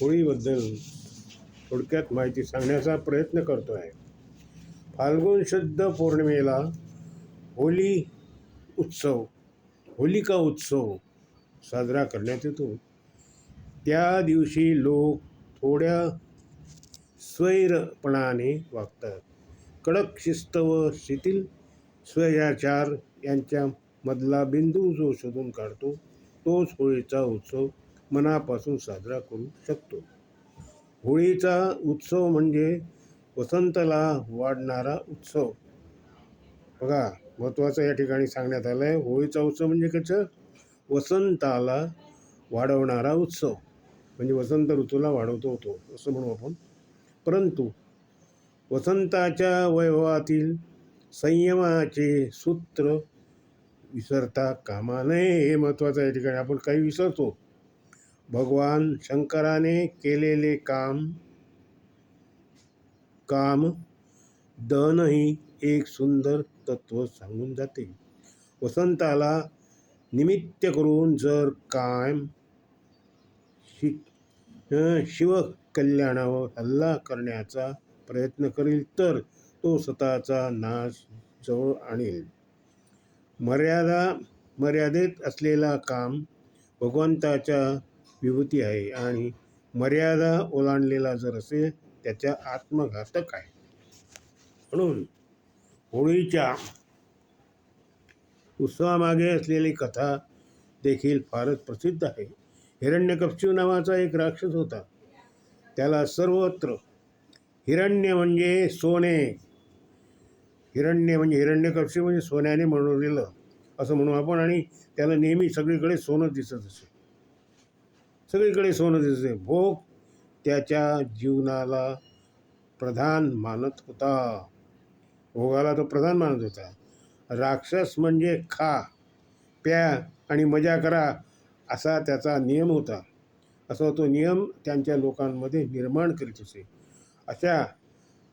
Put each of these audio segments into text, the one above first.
होळीबद्दल थोडक्यात माहिती सांगण्याचा प्रयत्न करतो आहे फाल्गुन शुद्ध पौर्णिमेला होली उत्सव होलिका उत्सव साजरा करण्यात येतो. त्या दिवशी लोक थोड्या स्वैरपणाने वागतात. कडक शिस्त व शिथिल स्वयाचार यांच्यामधला बिंदू जो शोधून काढतो तोच होळीचा उत्सव मनापासून साजरा करू शकतो. होळीचा उत्सव म्हणजे वसंतला वाढणारा उत्सव. बघा महत्त्वाचं या ठिकाणी सांगण्यात आलं आहे होळीचा उत्सव म्हणजे कसं? वसंताला वाढवणारा उत्सव. म्हणजे वसंत ऋतूला वाढवतो होतो असं म्हणू आपण. परंतु वसंताच्या वैभवातील संयमाचे सूत्र विसरता कामा नये हे महत्त्वाचं या ठिकाणी. आपण काही विसरतो. भगवान शंकराने केलेले काम काम दनही एक सुंदर तत्व सांगून जाते. वसंताला निमित्त करून जर कायम शि शिवकल्याणावर हल्ला करण्याचा प्रयत्न करील तर तो स्वतःचा नाश जवळ आणेल. मर्यादा मर्यादेत असलेला काम भगवंताच्या विभूती आहे आणि मर्यादा ओलांडलेला जर असेल त्याच्या आत्मघातक आहे. म्हणून होळीच्या उत्सवामागे असलेली कथा देखील फारच प्रसिद्ध आहे. हिरण्यकपशू नावाचा एक राक्षस होता. त्याला सर्वत्र हिरण्य म्हणजे सोने. हिरण्य म्हणजे हिरण्यकपशू म्हणजे सोन्याने बनवलेलं असं म्हणू आपण आणि त्याला नेहमी सगळीकडे सोनं दिसत असे. सगळीकडे सोनं दिसत असे भोग त्याच्या जीवनाला प्रधान मानत होता. भोगाला तो प्रधान मानत होता. राक्षस म्हणजे खा प्या आणि मजा करा असा त्याचा नियम होता. असा तो नियम त्यांच्या लोकांमध्ये निर्माण करीत असे अशा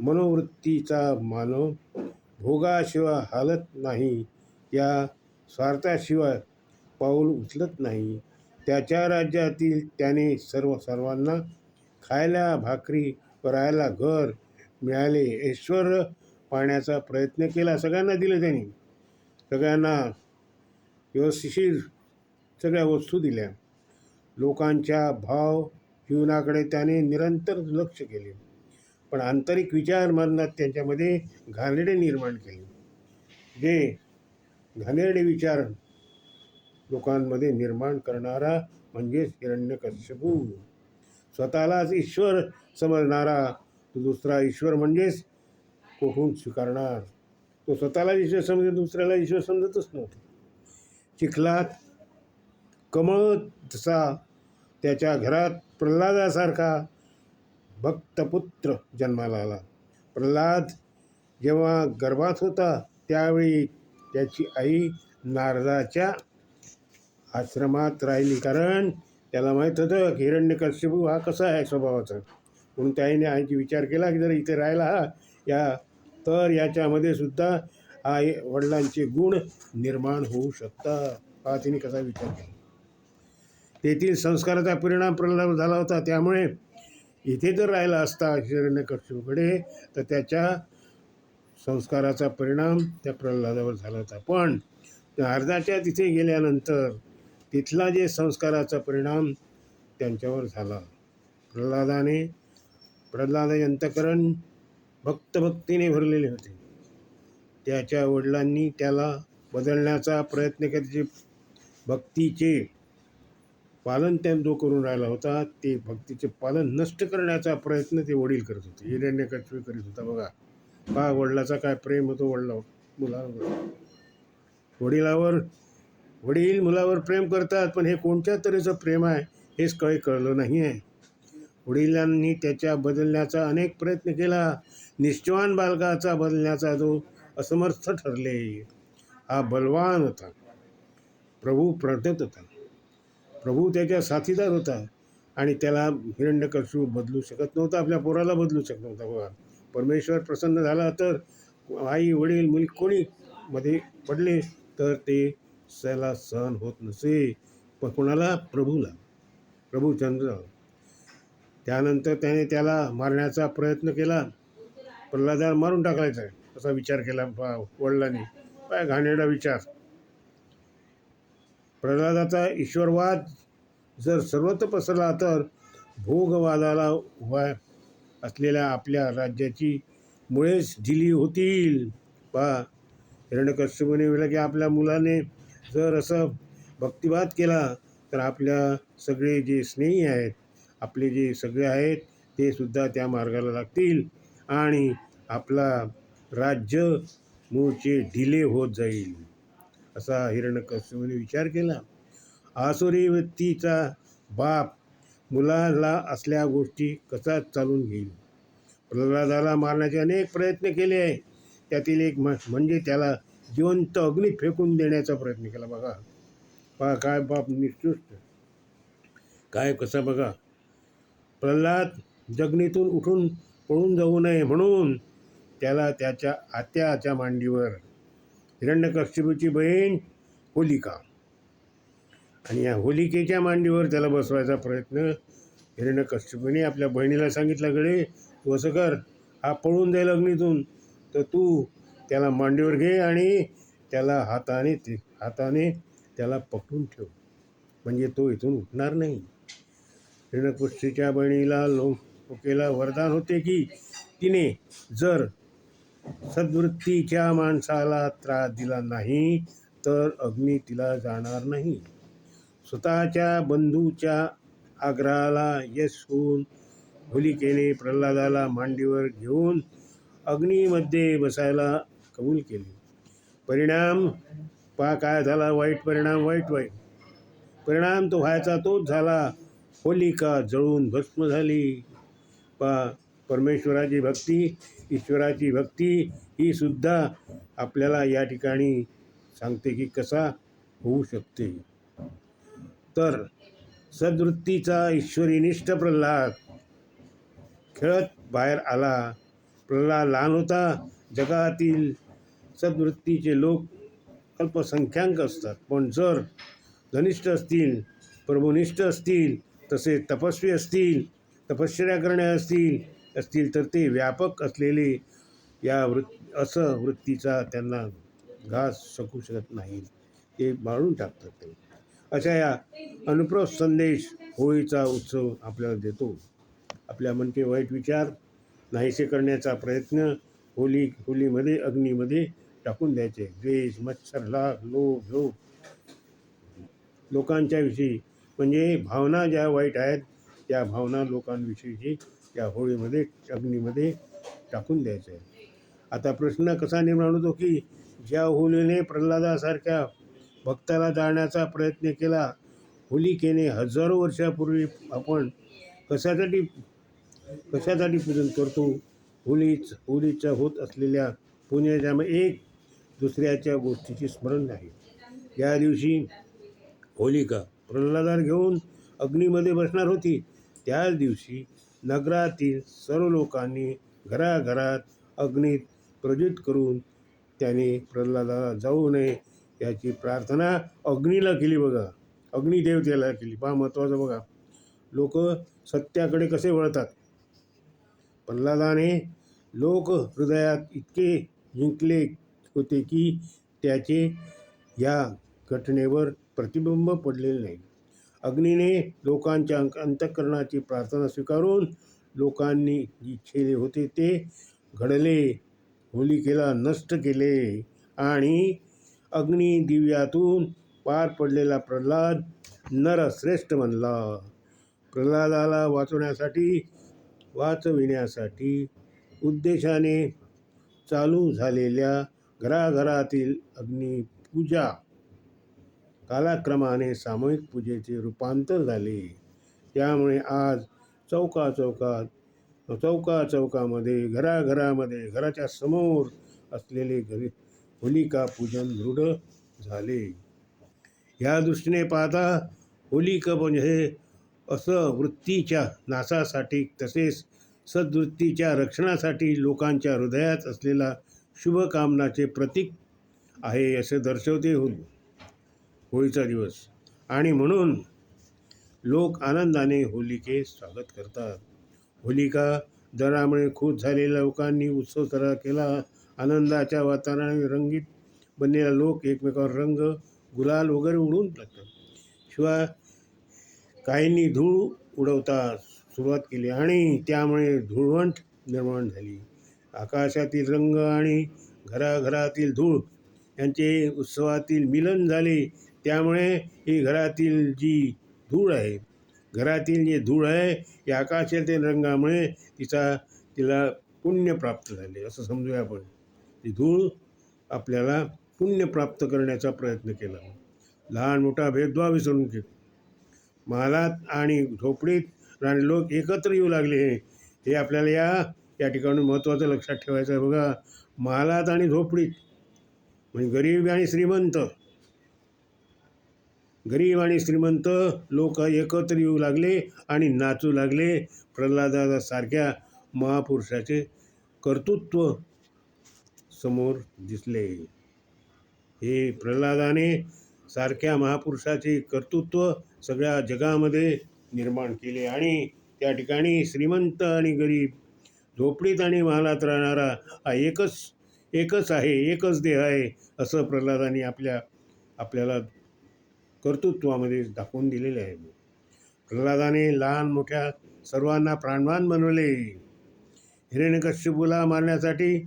मनोवृत्तीचा मानव भोगाशिवाय हालत नाही. या स्वार्थाशिवाय पाऊल उचलत नाही. त्याच्या राज्यातील त्याने सर्व सर्वांना खायला भाकरी करायला घर मिळाले. ऐश्वर पाहण्याचा प्रयत्न केला. सगळ्यांना दिलं त्यांनी. सगळ्यांना व्यवस्थिशीर सगळ्या वस्तू दिल्या. लोकांच्या भाव जीवनाकडे त्याने निरंतर लक्ष केले. पण आंतरिक विचार मरणात त्यांच्यामध्ये घाणेरडे निर्माण केले. जे घाणेरडे विचार लोकांमध्ये निर्माण करणारा म्हणजेच हिरण्यकश्यपू. स्वतःलाच ईश्वर समजणारा तो दुसरा ईश्वर म्हणजेच कोठून स्वीकारणार? तो स्वतःला ईश्वर समजत दुसऱ्याला ईश्वर समजतच नव्हता. चिखलात कमळ जसा त्याच्या घरात प्रल्हादासारखा भक्तपुत्र जन्माला आला. प्रल्हाद जेव्हा गर्भात होता त्यावेळी त्याची आई नारदाच्या आश्रमात राहिली. कारण त्याला माहीत होतं की हिरण्यकश्यपू हा कसा आहे स्वभावाचा? म्हणून त्याने आईची विचार केला की जर इथे राहिला हा या तर याच्यामध्ये सुद्धा हा वडिलांचे गुण निर्माण होऊ शकतात. हा तिने कसा विचार केला. तेथील संस्काराचा परिणाम प्रल्हाद झाला होता. त्यामुळे इथे जर राहिला असता हिरण्यकश्यपूकडे तर त्याच्या संस्काराचा परिणाम त्या प्रल्हादावर झाला होता. पण अर्धाच्या तिथे गेल्यानंतर तिथला जे संस्काराचा परिणाम त्यांच्यावर झाला. प्रल्हादाने प्रल्हाद अंतकरण भक्तभक्तीने भरलेले होते. त्याच्या वडिलांनी त्याला बदलण्याचा प्रयत्न केला. भक्तीचे पालन त्या जो करून राहिला होता ते भक्तीचे पालन नष्ट करण्याचा प्रयत्न ते वडील करत होते. हिरण्यकश्यप करीत होता. बघा पहा वडिलाचा काय प्रेम होतो वडिला मुलावर. वडिलावर वडील मुलावर प्रेम करतात पण हे कोणत्या तऱ्हेचं प्रेम आहे हेच काही कळलं नाही आहे वडिलांनी त्याच्या बदलण्याचा अनेक प्रयत्न केला. निष्ठवान बालकाचा बदलण्याचा जो असमर्थ ठरले. हा बलवान होता. प्रभू प्रटत होता. प्रभू त्याच्या साथीदार होता आणि त्याला हिरण्यकशू बदलू शकत नव्हता आपल्या पोराला बदलू शकत नव्हता. बघा परमेश्वर प्रसन्न झाला तर आई वडील मुली कोणी मध्ये पडले तर ते त्याला सहन होत नसे. पण कोणाला? प्रभूला. प्रभूचंद्र. त्यानंतर त्याने त्याला मारण्याचा प्रयत्न केला. प्रल्हादाला मारून टाकायचा आहे असा विचार केला बा वडिलांनी. काय घाणेरडा विचार. प्रल्हादाचा ईश्वरवाद जर सर्वत्र पसरला तर भोगवादाला उभा असलेल्या आपल्या राज्याची मुळेच ढिली होतील. पा हिरण्यकश्यपूने विला की आपल्या मुलाने जर असं भक्तिवाद केला तर आपल्या सगळे जे स्नेही आहेत आपले जे सगळे आहेत ते सुद्धा त्या मार्गाला लागतील आणि आपला राज्य मूळचे ढिले होत जाईल. असा हिरण्यकश्यपूने विचार केला. आसुरी वृत्तीचा बाप मुलाला असल्या गोष्टी कसा चालून घेईल? प्रल्हादाला मारण्याचे अनेक प्रयत्न केले आहे त्यातील एक म म्हणजे त्याला जिवंत अग्नी फेकून देण्याचा प्रयत्न केला बघा. पहा काय बाप निश्चित काय कसं बघा. प्रल्हाद जगणीतून उठून पळून जाऊ नये म्हणून त्याला त्याच्या आत्याच्या मांडीवर हिरण्यकश्यपूची बहीण होलिका. आणि या होलिकेच्या मांडीवर त्याला बसवायचा प्रयत्न हिरण्यकश्यपूने आपल्या बहिणीला सांगितलं गडे तू असं कर. हा पळून जाईल अग्नीतून. तर तू त्याला मांडीवर घे आणि त्याला हाताने ते हाताने त्याला पकडून ठेव. म्हणजे तो इथून उठणार नाही. हिरण्यकश्यपूच्या बहिणीला लोकेला वरदान होते की तिने जर सद्वृत्तीच्या माणसाला त्रास दिला नाही तर अग्नी तिला जाणार नाही. स्वतःच्या बंधूच्या आग्रहाला यश होऊन होलिकेने प्रल्हादाला मांडीवर घेऊन अग्नीमध्ये बसायला कबूल केली. परिणाम पा काय झाला? वाईट परिणाम वाईट वाईट. परिणाम तो व्हायचा तोच झाला. होलिका जळून भस्म झाली. पा परमेश्वराची भक्ती ईश्वराची भक्ती ही सुद्धा आपल्याला या ठिकाणी सांगते की कसा होऊ शकते. तर सद्वृत्तीचा ईश्वरीनिष्ठ प्रल्हाद. खेळत बाहेर आला. प्रल्हाद लहान होता. जगातील सद्वृत्तीचे लोक अल्पसंख्याक असतात. पण जर धनिष्ठ असतील प्रभुनिष्ठ असतील तसे तपस्वी असतील तपश्चर्या करणे असतील असतील तर ते व्यापक असलेले या वृत् असं वृत्तीचा त्यांना घास सकू शकत नाही. ते मारून टाकतात ते. अशा या अनुप्रव संदेश होळीचा उत्सव आपल्याला देतो. आपल्या मनचे वाईट विचार नाहीसे करण्याचा प्रयत्न होली होलीमध्ये अग्नीमध्ये टाकून द्यायचे. द्वेष मत्सर लाभ लोभ लोभ लोकांच्याविषयी. म्हणजे भावना ज्या वाईट आहेत त्या भावना लोकांविषयीची त्या होळीमध्ये अग्नीमध्ये टाकून द्यायचं. आहे आता प्रश्न कसा निर्माण होतो की ज्या होलीने प्रल्हादासारख्या भक्ताला जाळण्याचा प्रयत्न केला होलिकेने हजारो वर्षापूर्वी आपण कशासाठी कशासाठी पूजन करतो? होलीच होलीच्या होत असलेल्या पुण्याच्या एक दुसऱ्याच्या गोष्टीचे स्मरण नाही. या दिवशी होलिका प्रल्हादार घेऊन अग्नीमध्ये बसणार होती. त्याच दिवशी नगरातील सर्व लोकांनी घराघरात अग्नीत प्रज्वलित करून त्याने प्रल्हादाला जाऊ नये याची प्रार्थना अग्नीला केली बघा. अग्निदेवतेला केली. पहा महत्त्वाचं बघा. लोक सत्याकडे कसे वळतात? प्रल्हादाने लोक हृदयात इतके जिंकले होते की त्याचे या घटनेवर प्रतिबिंब पडलेले नाही. अग्नीने लोकांच्या अंक अंतःकरणाची प्रार्थना स्वीकारून लोकांनी जी इच्छेले होते ते घडले होलिकेला नष्ट केले आणि अग्नी दिव्यातून पार पडलेला प्रल्हाद नरश्रेष्ठ बनला. प्रल्हादाला वाचवण्यासाठी वाचविण्यासाठी उद्देशाने चालू झालेल्या घराघरातील अग्निपूजा कालाक्रमाने सामूहिक पूजेचे रूपांतर झाले. त्यामुळे आज चौका चौकात चौका चौकामध्ये घराघरामध्ये घराच्या समोर असलेले घरी होलिका पूजन दृढ झाले. या दृष्टीने पाहता होलिका म्हणजे हे असं वृत्तीच्या नाशासाठी तसेच सद्वृत्तीच्या रक्षणासाठी लोकांच्या हृदयात असलेला शुभकामनाचे प्रतीक आहे असे दर्शवते हो होळीचा दिवस. आणि म्हणून लोक आनंदाने होलिके स्वागत करतात. होलिका दरामुळे खुश झालेल्या लोकांनी उत्सव साजरा केला. आनंदाच्या वातावरणाने रंगीत बनलेला लोक एकमेकावर रंग गुलाल वगैरे उडवून टाकतात. शिवाय काहींनी धूळ उडवता सुरुवात केली आणि त्यामुळे धुळवंट निर्माण झाली. आकाशातील रंग आणि घराघरातील धूळ यांचे उत्सवातील मिलन झाले. त्यामुळे ही घरातील जी धूळ आहे घरातील जे धूळ आहे या आकाशातील रंगामुळे तिचा तिला पुण्य प्राप्त झाले. असं समजूया आपण. ती धूळ आपल्याला पुण्य प्राप्त करण्याचा प्रयत्न केला. लहान मोठा भेदभाव विसरून घे महालात आणि झोपडीत राहणारे लोक एकत्र येऊ लागले. हे आपल्याला या या ठिकाणी महत्त्वाचं लक्षात ठेवायचं आहे. बघा महालात आणि झोपडीत म्हणजे गरीब आणि श्रीमंत गरीब आणि श्रीमंत लोक एकत्र येऊ लागले आणि नाचू लागले. प्रल्हादासारख्या महापुरुषाचे कर्तृत्व समोर दिसले. हे प्रल्हादाने सारख्या महापुरुषाचे कर्तृत्व सगळ्या जगामध्ये निर्माण केले आणि त्या ठिकाणी श्रीमंत आणि गरीब झोपडीत आणि महालात राहणारा हा एकच एकच आहे एकच देह आहे असं प्रल्हादाने आपल्या आपल्याला कर्तृत्वामध्ये दाखवून दिलेले आहे. प्रल्हादाने लहान मोठ्या सर्वांना प्राणवान बनवले. हिरण्यकश्यपूला मारण्यासाठी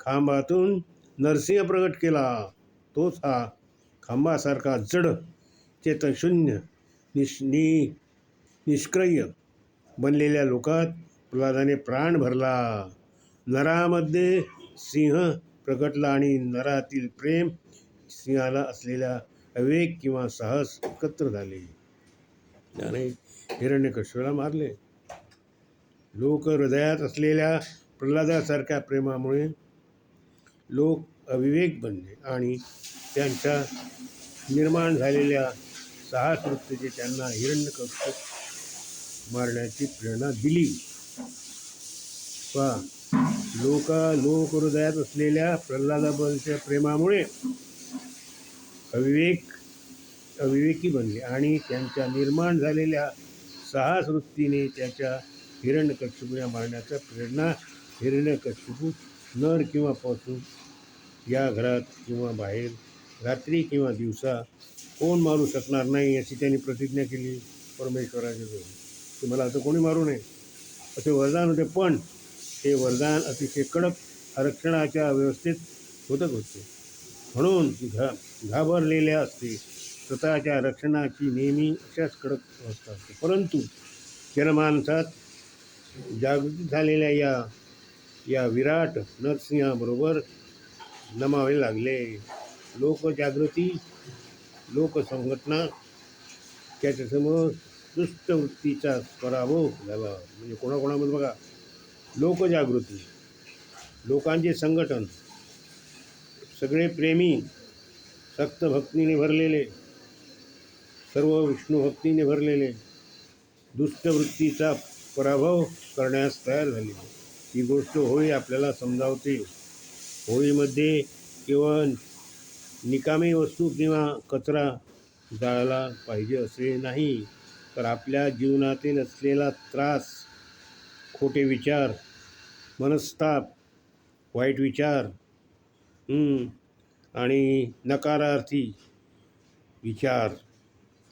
खांबातून नरसिंह प्रगट केला. तोच हा खांबासारखा जड चेतनशून्य निश नि निष्क्रिय बनलेल्या लोकात प्रल्हादाने प्राण भरला. नरामध्ये सिंह प्रगटला आणि नरातील प्रेम सिंहाला असलेल्या अवेक किंवा साहस एकत्र झाले. त्याने हिरण्यकश्यपूला मारले. लोक हृदयात असलेल्या प्रल्हादासारख्या प्रेमामुळे लोक अविवेक बनले आणि त्यांच्या निर्माण झालेल्या साहस वृत्तीचे त्यांना हिरण्यकश्यप मारण्याची प्रेरणा दिली. पहा लोक लोक हृदयात असलेल्या प्रल्हादाबद्दलच्या प्रेमामुळे अविवेक अविवेकी बनले आणि त्यांच्या निर्माण झालेल्या साहस वृत्तीने त्याच्या हिरण्यकश्यपूला मारण्याचा प्रेरणा हिरण्यकश्यपू नर किंवा पशु या घरात किंवा बाहेर रात्री किंवा दिवसा कोण मारू शकणार नाही अशी त्यांनी प्रतिज्ञा केली परमेश्वराच्या जवळ की मला असं कोणी मारू नये. असे वरदान होते पण हे वरदान अतिशय कडक आरक्षणाच्या व्यवस्थेत होतच होते. म्हणून घा घाबरलेल्या असते स्वतःच्या रक्षणाची नेहमी अशाच कडक अवस्था असते. परंतु जनमानसात जागृती झालेल्या या या विराट नरसिंहाबरोबर नमावे लागले. लोकजागृती लोकसंघटना त्याच्यासमोर दुष्टवृत्तीचा पराभव झाला. म्हणजे कोणाकोणामध्ये बघा लोकजागृती लोकांचे संघटन सगळे प्रेमी सक्त भक्तीने भरलेले सर्व विष्णू भक्तीने भरलेले दुष्टवृत्तीचा पराभव करण्यास तयार झाले. ही गोष्ट होळी आपल्याला समजावते. होळीमध्ये केवळ निकामी वस्तू किंवा कचरा जाळला पाहिजे असे नाही तर आपल्या जीवनातील असलेला त्रास खोटे विचार मनस्ताप वाईट विचार आणि नकारार्थी विचार.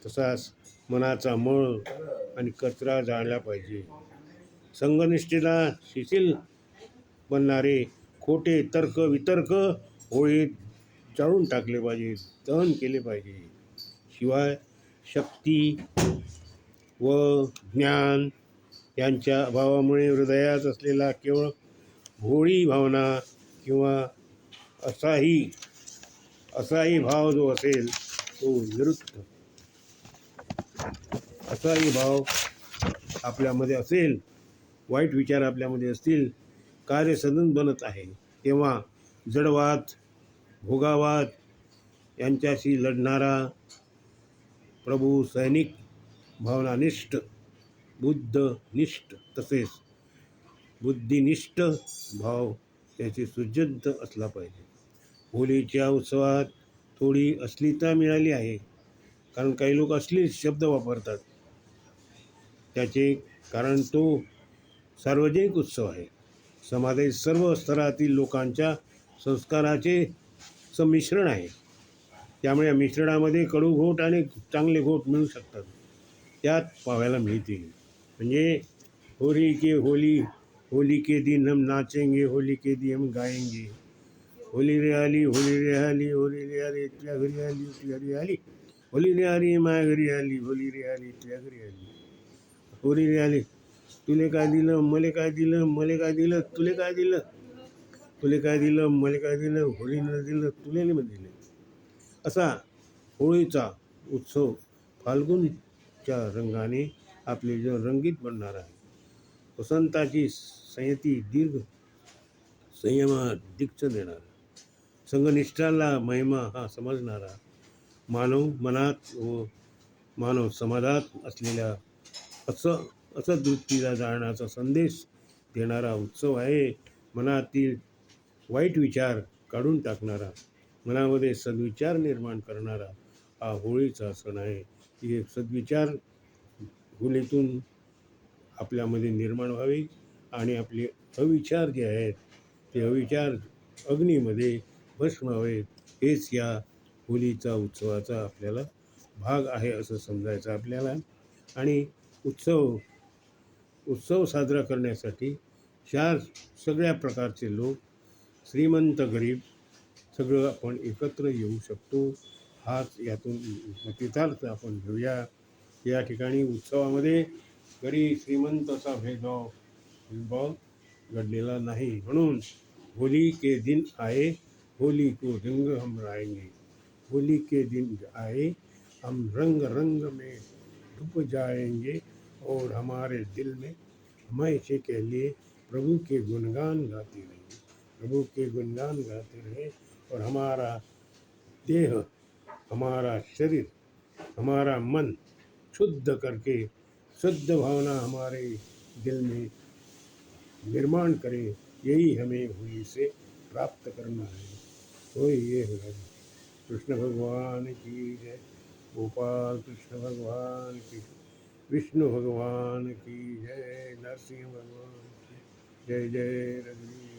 तसाच मनाचा मळ आणि कचरा जाळला पाहिजे. संघनिष्ठेला शिथिल बनणारे खोटे तर्क वितर्क होळीत जाळून टाकले पाहिजे दहन केले पाहिजे. शिवाय शक्ती व ज्ञान यांच्या अभावामुळे हृदयात असलेला केवळ भोळी भावना किंवा असाही असाही भाव जो असेल तो निरुत्त असाही भाव आपल्यामध्ये असेल वाईट विचार आपल्यामध्ये असतील कार्य सदन बनत आहे तेव्हा जडवाद भोगावाद यांच्याशी लढणारा प्रभू सैनिक भावनानिष्ठ बुद्धनिष्ठ तसेच बुद्धिनिष्ठ भाव त्याचे सुजद्ध असला पाहिजे. होलीच्या उत्सवात थोडी अश्लीलता मिळाली आहे. कारण काही लोक अश्लील शब्द वापरतात. त्याचे कारण तो सार्वजनिक उत्सव आहे. समाजातील सर्व स्तरातील लोकांच्या संस्काराचे संमिश्रण आहे. त्यामुळे या मिश्रणामध्ये कडू घोट आणि चांगले घोट मिळू शकतात. त्यात पाहायला मिळतील. म्हणजे होली के होली होली के दिन हम नाचेंगे होली के दिन हम गाएंगे। होली रे आली होली रे आली होली रे आली तुझ्या घरी आली तुझ्या घरी आली। होली रे आली माया घरी आली होली रे आली तुझ्या घरी आली। होली रे आली तुले काय दिलं मले काय दिलं मले काय दिलं तुले काय दिलं? तुले काय दिलं मले काय दिलं होळीनं दिलं तुले नाही दिलं। असा होळीचा उत्सव फाल्गुनच्या रंगाने आपले जीवन रंगीत बनणार आहे. वसंताची संयती दीर्घ संयमात दीक्ष देणारा. संघनिष्ठाला महिमा हा समजणारा मानव मनात व मानव समाजात असलेल्या असं असं दृष्टीला जाळण्याचा संदेश देणारा उत्सव आहे. मनातील वाईट विचार काढून टाकणारा मनामध्ये सद्विचार निर्माण करणारा हा होळीचा सण आहे. की सद्विचार होळीतून आपल्यामध्ये निर्माण व्हावे आणि आपले अविचार जे आहेत ते अविचार अग्नीमध्ये भस्म व्हावेत हेच या होलीचा उत्सवाचा आपल्याला भाग आहे असं समजायचं आपल्याला. आणि उत्सव उत्सव साजरा करण्यासाठी चार सगळ्या प्रकारचे लोक श्रीमंत गरीब सगळं आपण एकत्र येऊ शकतो. हाच यातून मतितार्थ आपण घेऊया. या ठिकाणी उत्सवामध्ये गरीब श्रीमंत असा भेदभाव भेदभाव घडलेला नाही. म्हणून होली के दिन आए होली को रंग हम लाएँगे होली के दिन आए हम रंग रंग में डूब जाएँगे और हमारे दिल में हमेशा के लिए प्रभु के गुणगान गाते रहेंगे प्रभु के गुणगान गाते रहे और हमारा देह, हमारा शरीर, हमारा मन शुद्ध करके, शुद्ध भावना हमारे दिल में निर्माण करे, यही हमें हुई से प्राप्त करना है। तो ये है कृष्ण भगवान की जय। गोपाल कृष्ण भगवान की विष्णु भगवान की जय। नरसिंह भगवान की जय। जय रघुवीर